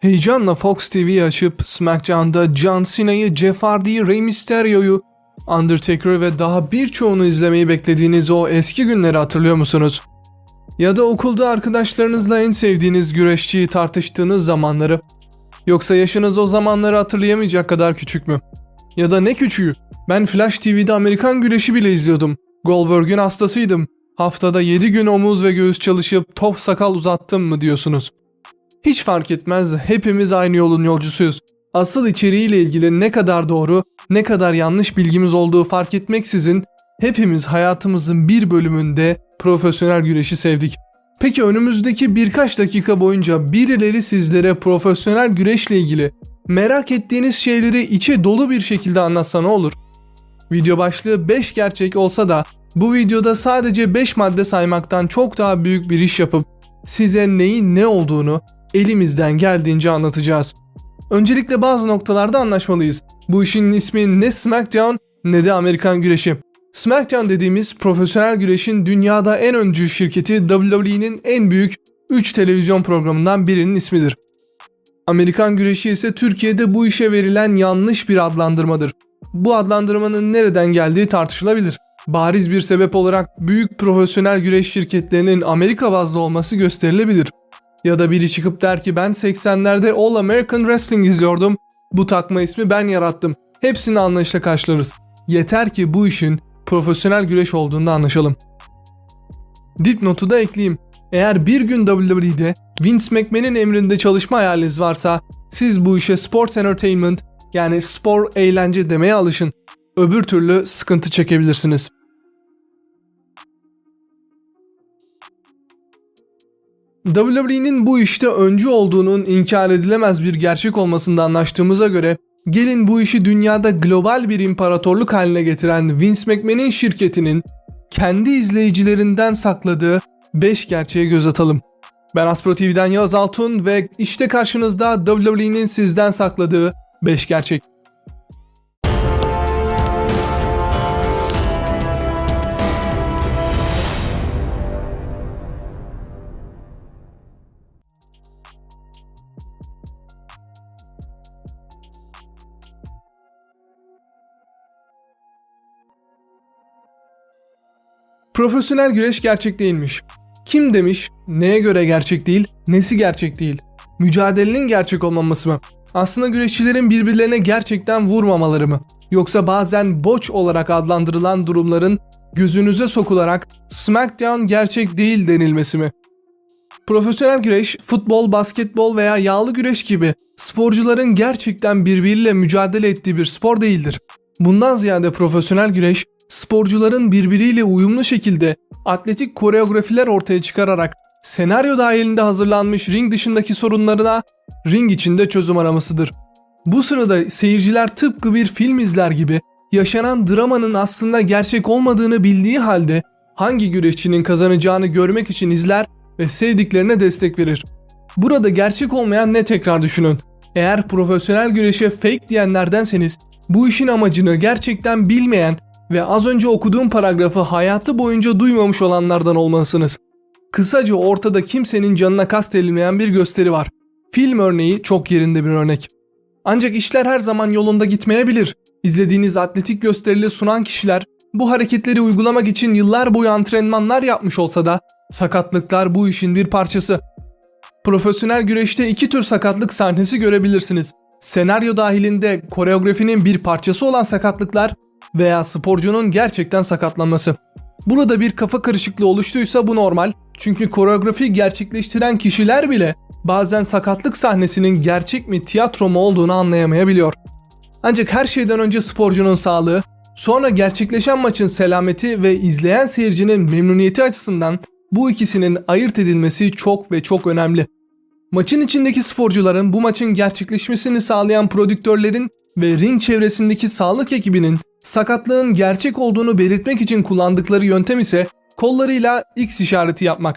Heyecanla Fox TV'yi açıp SmackDown'da John Cena'yı, Jeff Hardy'yi, Rey Mysterio'yu, Undertaker'ı ve daha birçoğunu izlemeyi beklediğiniz o eski günleri hatırlıyor musunuz? Ya da okulda arkadaşlarınızla en sevdiğiniz güreşçiyi tartıştığınız zamanları? Yoksa yaşınız o zamanları hatırlayamayacak kadar küçük mü? Ya da ne küçüğü? Ben Flash TV'de Amerikan güreşi bile izliyordum. Goldberg'ün hastasıydım. Haftada 7 gün omuz ve göğüs çalışıp top sakal uzattım mı diyorsunuz? Hiç fark etmez, hepimiz aynı yolun yolcusuyuz. Asıl içeriğiyle ilgili ne kadar doğru, ne kadar yanlış bilgimiz olduğu fark etmeksizin hepimiz hayatımızın bir bölümünde profesyonel güreşi sevdik. Peki önümüzdeki birkaç dakika boyunca birileri sizlere profesyonel güreşle ilgili merak ettiğiniz şeyleri içe dolu bir şekilde anlatsa ne olur? Video başlığı 5 gerçek olsa da bu videoda sadece 5 madde saymaktan çok daha büyük bir iş yapıp size neyin ne olduğunu elimizden geldiğince anlatacağız. Öncelikle bazı noktalarda anlaşmalıyız. Bu işin ismi ne SmackDown ne de Amerikan güreşi. SmackDown dediğimiz profesyonel güreşin dünyada en öncü şirketi WWE'nin en büyük 3 televizyon programından birinin ismidir. Amerikan güreşi ise Türkiye'de bu işe verilen yanlış bir adlandırmadır. Bu adlandırmanın nereden geldiği tartışılabilir. Bariz bir sebep olarak büyük profesyonel güreş şirketlerinin Amerika bazlı olması gösterilebilir. Ya da biri çıkıp der ki ben 80'lerde All American Wrestling izliyordum. Bu takma ismi ben yarattım. Hepsini anlayışla karşılarız. Yeter ki bu işin profesyonel güreş olduğunda anlaşalım. Dipnotu da ekleyeyim. Eğer bir gün WWE'de Vince McMahon'in emrinde çalışma hayaliniz varsa siz bu işe sports entertainment yani spor eğlence demeye alışın. Öbür türlü sıkıntı çekebilirsiniz. WWE'nin bu işte öncü olduğunun inkar edilemez bir gerçek olmasında anlaştığımıza göre gelin bu işi dünyada global bir imparatorluk haline getiren Vince McMahon'in şirketinin kendi izleyicilerinden sakladığı 5 gerçeğe göz atalım. Ben Aspro TV'den Yağız Altun ve işte karşınızda WWE'nin sizden sakladığı 5 gerçek. Profesyonel güreş gerçek değilmiş. Kim demiş, neye göre gerçek değil, nesi gerçek değil? Mücadelenin gerçek olmaması mı? Aslında güreşçilerin birbirlerine gerçekten vurmamaları mı? Yoksa bazen boç olarak adlandırılan durumların gözünüze sokularak SmackDown gerçek değil denilmesi mi? Profesyonel güreş, futbol, basketbol veya yağlı güreş gibi sporcuların gerçekten birbiriyle mücadele ettiği bir spor değildir. Bundan ziyade profesyonel güreş, sporcuların birbiriyle uyumlu şekilde atletik koreografiler ortaya çıkararak senaryo dahilinde hazırlanmış ring dışındaki sorunlarına ring içinde çözüm aramasıdır. Bu sırada seyirciler tıpkı bir film izler gibi yaşanan dramanın aslında gerçek olmadığını bildiği halde hangi güreşçinin kazanacağını görmek için izler ve sevdiklerine destek verir. Burada gerçek olmayan ne tekrar düşünün. Eğer profesyonel güreşe fake diyenlerdenseniz bu işin amacını gerçekten bilmeyen ve az önce okuduğum paragrafı hayatı boyunca duymamış olanlardan olmalısınız. Kısaca ortada kimsenin canına kastedilmeyen bir gösteri var. Film örneği çok yerinde bir örnek. Ancak işler her zaman yolunda gitmeyebilir. İzlediğiniz atletik gösterileri sunan kişiler bu hareketleri uygulamak için yıllar boyu antrenmanlar yapmış olsa da sakatlıklar bu işin bir parçası. Profesyonel güreşte iki tür sakatlık sahnesi görebilirsiniz. Senaryo dahilinde koreografinin bir parçası olan sakatlıklar veya sporcunun gerçekten sakatlanması. Burada bir kafa karışıklığı oluştuysa bu normal. Çünkü koreografi gerçekleştiren kişiler bile bazen sakatlık sahnesinin gerçek mi tiyatro mu olduğunu anlayamayabiliyor. Ancak her şeyden önce sporcunun sağlığı, sonra gerçekleşen maçın selameti ve izleyen seyircinin memnuniyeti açısından bu ikisinin ayırt edilmesi çok ve çok önemli. Maçın içindeki sporcuların bu maçın gerçekleşmesini sağlayan prodüktörlerin ve ring çevresindeki sağlık ekibinin sakatlığın gerçek olduğunu belirtmek için kullandıkları yöntem ise kollarıyla X işareti yapmak.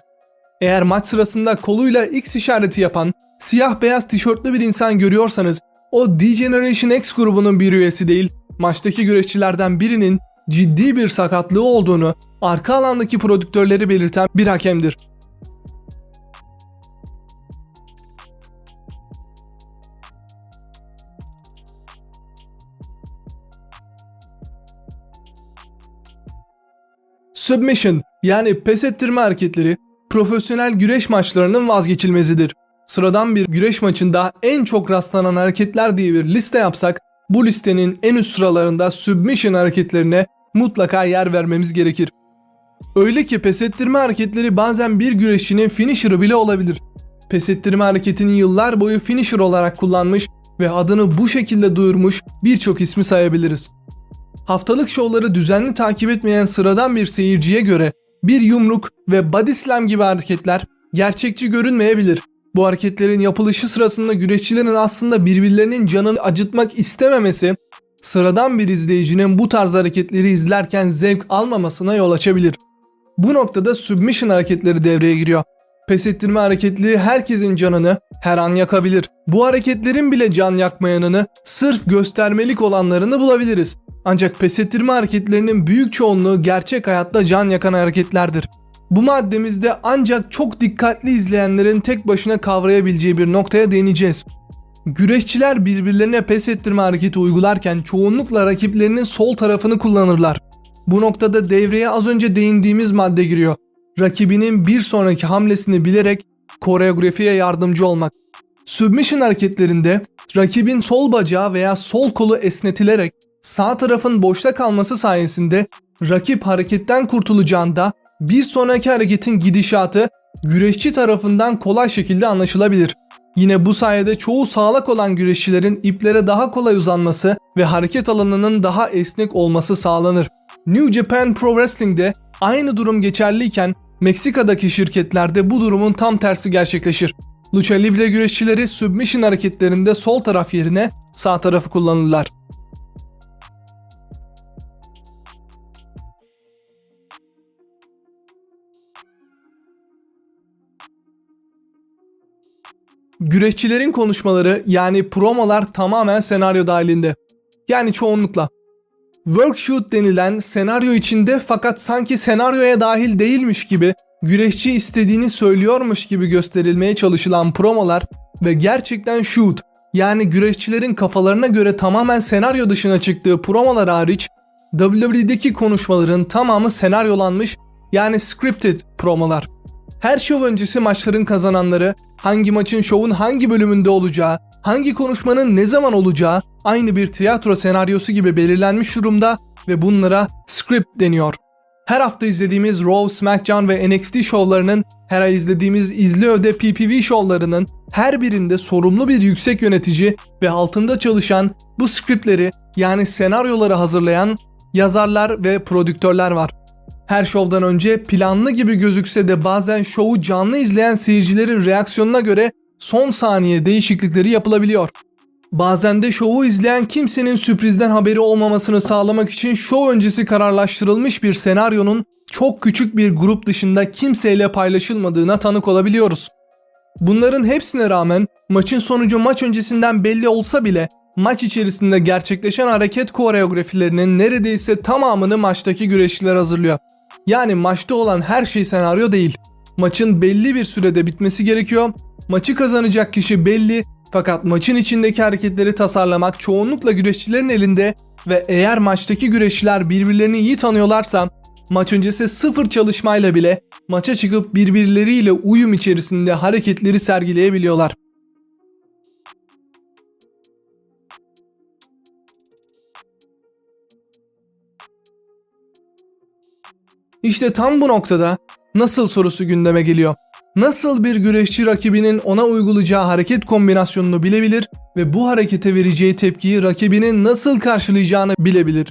Eğer maç sırasında koluyla X işareti yapan siyah beyaz tişörtlü bir insan görüyorsanız o D-Generation X grubunun bir üyesi değil, maçtaki güreşçilerden birinin ciddi bir sakatlığı olduğunu arka alandaki prodüktörleri belirten bir hakemdir. Submission yani pes ettirme hareketleri profesyonel güreş maçlarının vazgeçilmezidir. Sıradan bir güreş maçında en çok rastlanan hareketler diye bir liste yapsak bu listenin en üst sıralarında submission hareketlerine mutlaka yer vermemiz gerekir. Öyle ki pes ettirme hareketleri bazen bir güreşçinin finisher'ı bile olabilir. Pes ettirme hareketini yıllar boyu finisher olarak kullanmış ve adını bu şekilde duyurmuş birçok ismi sayabiliriz. Haftalık şovları düzenli takip etmeyen sıradan bir seyirciye göre bir yumruk ve body slam gibi hareketler gerçekçi görünmeyebilir. Bu hareketlerin yapılışı sırasında güreşçilerin aslında birbirlerinin canını acıtmak istememesi sıradan bir izleyicinin bu tarz hareketleri izlerken zevk almamasına yol açabilir. Bu noktada submission hareketleri devreye giriyor. Pes ettirme hareketleri herkesin canını her an yakabilir. Bu hareketlerin bile can yakmayanını sırf göstermelik olanlarını bulabiliriz. Ancak pes ettirme hareketlerinin büyük çoğunluğu gerçek hayatta can yakan hareketlerdir. Bu maddemizde ancak çok dikkatli izleyenlerin tek başına kavrayabileceği bir noktaya değineceğiz. Güreşçiler birbirlerine pes ettirme hareketi uygularken çoğunlukla rakiplerinin sol tarafını kullanırlar. Bu noktada devreye az önce değindiğimiz madde giriyor. Rakibinin bir sonraki hamlesini bilerek koreografiye yardımcı olmak. Submission hareketlerinde rakibin sol bacağı veya sol kolu esnetilerek sağ tarafın boşta kalması sayesinde rakip hareketten kurtulacağında bir sonraki hareketin gidişatı güreşçi tarafından kolay şekilde anlaşılabilir. Yine bu sayede çoğu sağlak olan güreşçilerin iplere daha kolay uzanması ve hareket alanının daha esnek olması sağlanır. New Japan Pro Wrestling'de aynı durum geçerliyken Meksika'daki şirketlerde bu durumun tam tersi gerçekleşir. Lucha Libre güreşçileri submission hareketlerinde sol taraf yerine sağ tarafı kullanırlar. Güreşçilerin konuşmaları yani promolar tamamen senaryo dahilinde. Yani çoğunlukla. Workshoot denilen senaryo içinde fakat sanki senaryoya dahil değilmiş gibi güreşçi istediğini söylüyormuş gibi gösterilmeye çalışılan promolar ve gerçekten shoot yani güreşçilerin kafalarına göre tamamen senaryo dışına çıktığı promolar hariç WWE'deki konuşmaların tamamı senaryolanmış yani scripted promolar. Her şov öncesi maçların kazananları, hangi maçın şovun hangi bölümünde olacağı, hangi konuşmanın ne zaman olacağı aynı bir tiyatro senaryosu gibi belirlenmiş durumda ve bunlara script deniyor. Her hafta izlediğimiz Raw, SmackDown ve NXT şovlarının, her ay izlediğimiz izli öde PPV şovlarının her birinde sorumlu bir yüksek yönetici ve altında çalışan bu scriptleri yani senaryoları hazırlayan yazarlar ve prodüktörler var. Her şovdan önce planlı gibi gözükse de bazen şovu canlı izleyen seyircilerin reaksiyonuna göre son saniye değişiklikleri yapılabiliyor. Bazen de şovu izleyen kimsenin sürprizden haberi olmamasını sağlamak için şov öncesi kararlaştırılmış bir senaryonun çok küçük bir grup dışında kimseyle paylaşılmadığına tanık olabiliyoruz. Bunların hepsine rağmen maçın sonucu maç öncesinden belli olsa bile maç içerisinde gerçekleşen hareket koreografilerinin neredeyse tamamını maçtaki güreşçiler hazırlıyor. Yani maçta olan her şey senaryo değil. Maçın belli bir sürede bitmesi gerekiyor. Maçı kazanacak kişi belli fakat maçın içindeki hareketleri tasarlamak çoğunlukla güreşçilerin elinde ve eğer maçtaki güreşçiler birbirlerini iyi tanıyorlarsa maç öncesi sıfır çalışmayla bile maça çıkıp birbirleriyle uyum içerisinde hareketleri sergileyebiliyorlar. İşte tam bu noktada nasıl sorusu gündeme geliyor. Nasıl bir güreşçi rakibinin ona uygulayacağı hareket kombinasyonunu bilebilir ve bu harekete vereceği tepkiyi rakibinin nasıl karşılayacağını bilebilir.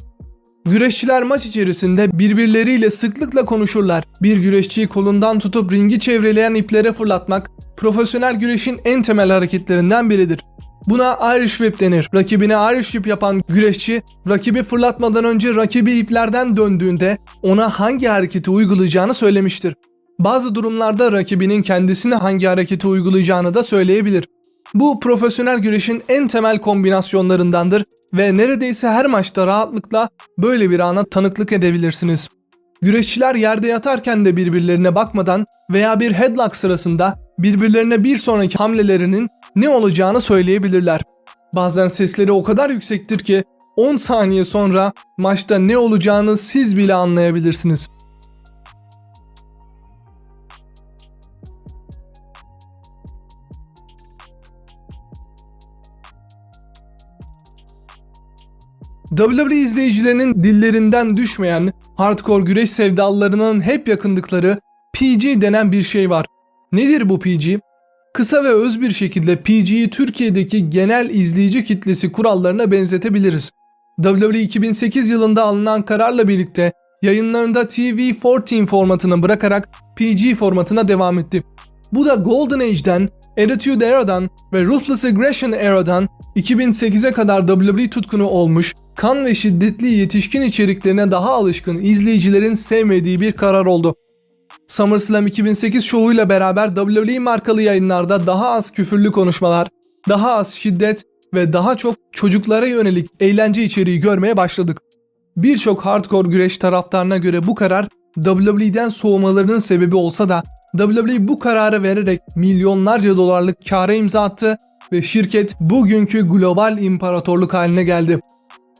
Güreşçiler maç içerisinde birbirleriyle sıklıkla konuşurlar. Bir güreşçiyi kolundan tutup ringi çevreleyen iplere fırlatmak profesyonel güreşin en temel hareketlerinden biridir. Buna Irish Whip denir. Rakibine Irish Whip yapan güreşçi, rakibi fırlatmadan önce rakibi iplerden döndüğünde ona hangi hareketi uygulayacağını söylemiştir. Bazı durumlarda rakibinin kendisine hangi hareketi uygulayacağını da söyleyebilir. Bu profesyonel güreşin en temel kombinasyonlarındandır ve neredeyse her maçta rahatlıkla böyle bir ana tanıklık edebilirsiniz. Güreşçiler yerde yatarken de birbirlerine bakmadan veya bir headlock sırasında birbirlerine bir sonraki hamlelerinin ne olacağını söyleyebilirler. Bazen sesleri o kadar yüksektir ki 10 saniye sonra maçta ne olacağını siz bile anlayabilirsiniz. WWE izleyicilerinin dillerinden düşmeyen, hardcore güreş sevdalarının hep yakındıkları PG denen bir şey var. Nedir bu PG? Kısa ve öz bir şekilde PG'yi Türkiye'deki genel izleyici kitlesi kurallarına benzetebiliriz. WWE 2008 yılında alınan kararla birlikte yayınlarında TV14 formatını bırakarak PG formatına devam etti. Bu da Golden Age'den, Attitude Era'dan ve Ruthless Aggression Era'dan 2008'e kadar WWE tutkunu olmuş, kan ve şiddetli yetişkin içeriklerine daha alışkın izleyicilerin sevmediği bir karar oldu. SummerSlam 2008 şovuyla beraber WWE markalı yayınlarda daha az küfürlü konuşmalar, daha az şiddet ve daha çok çocuklara yönelik eğlence içeriği görmeye başladık. Birçok hardcore güreş taraftarına göre bu karar WWE'den soğumalarının sebebi olsa da WWE bu kararı vererek milyonlarca dolarlık kâra imza attı ve şirket bugünkü global imparatorluk haline geldi.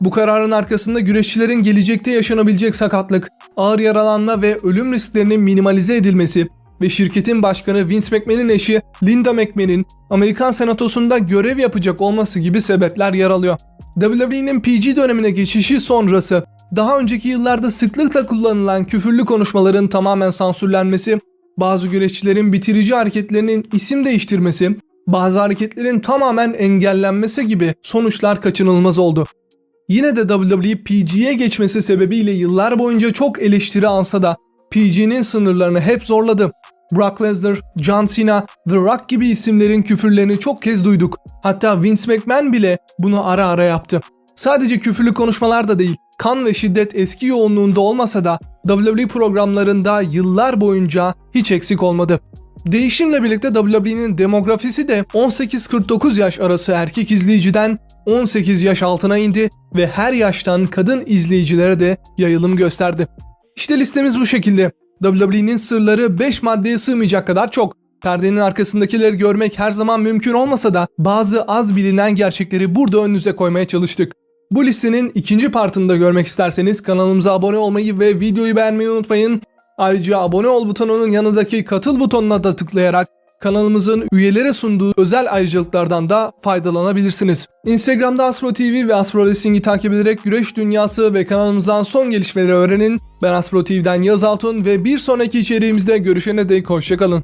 Bu kararın arkasında güreşçilerin gelecekte yaşanabilecek sakatlık, ağır yaralanma ve ölüm risklerinin minimalize edilmesi ve şirketin başkanı Vince McMahon'in eşi Linda McMahon'in Amerikan Senatosu'nda görev yapacak olması gibi sebepler yer alıyor. WWE'nin PG dönemine geçişi sonrası daha önceki yıllarda sıklıkla kullanılan küfürlü konuşmaların tamamen sansürlenmesi, bazı güreşçilerin bitirici hareketlerinin isim değiştirmesi, bazı hareketlerin tamamen engellenmesi gibi sonuçlar kaçınılmaz oldu. Yine de WWE PG'ye geçmesi sebebiyle yıllar boyunca çok eleştiri alsa da PG'nin sınırlarını hep zorladı. Brock Lesnar, John Cena, The Rock gibi isimlerin küfürlerini çok kez duyduk. Hatta Vince McMahon bile bunu ara ara yaptı. Sadece küfürlü konuşmalar da değil, kan ve şiddet eski yoğunluğunda olmasa da WWE programlarında yıllar boyunca hiç eksik olmadı. Değişimle birlikte WWE'nin demografisi de 18-49 yaş arası erkek izleyiciden 18 yaş altına indi ve her yaştan kadın izleyicilere de yayılım gösterdi. İşte listemiz bu şekilde. WWE'nin sırları 5 maddeye sığmayacak kadar çok. Perdenin arkasındakileri görmek her zaman mümkün olmasa da bazı az bilinen gerçekleri burada önünüze koymaya çalıştık. Bu listenin ikinci partını da görmek isterseniz kanalımıza abone olmayı ve videoyu beğenmeyi unutmayın. Ayrıca abone ol butonunun yanındaki katıl butonuna da tıklayarak kanalımızın üyelere sunduğu özel ayrıcalıklardan da faydalanabilirsiniz. Instagram'da Aspro TV ve Aspro Wrestling'i takip ederek güreş dünyası ve kanalımızdan son gelişmeleri öğrenin. Ben Aspro TV'den Yaz Altun ve bir sonraki içeriğimizde görüşene dek hoşçakalın.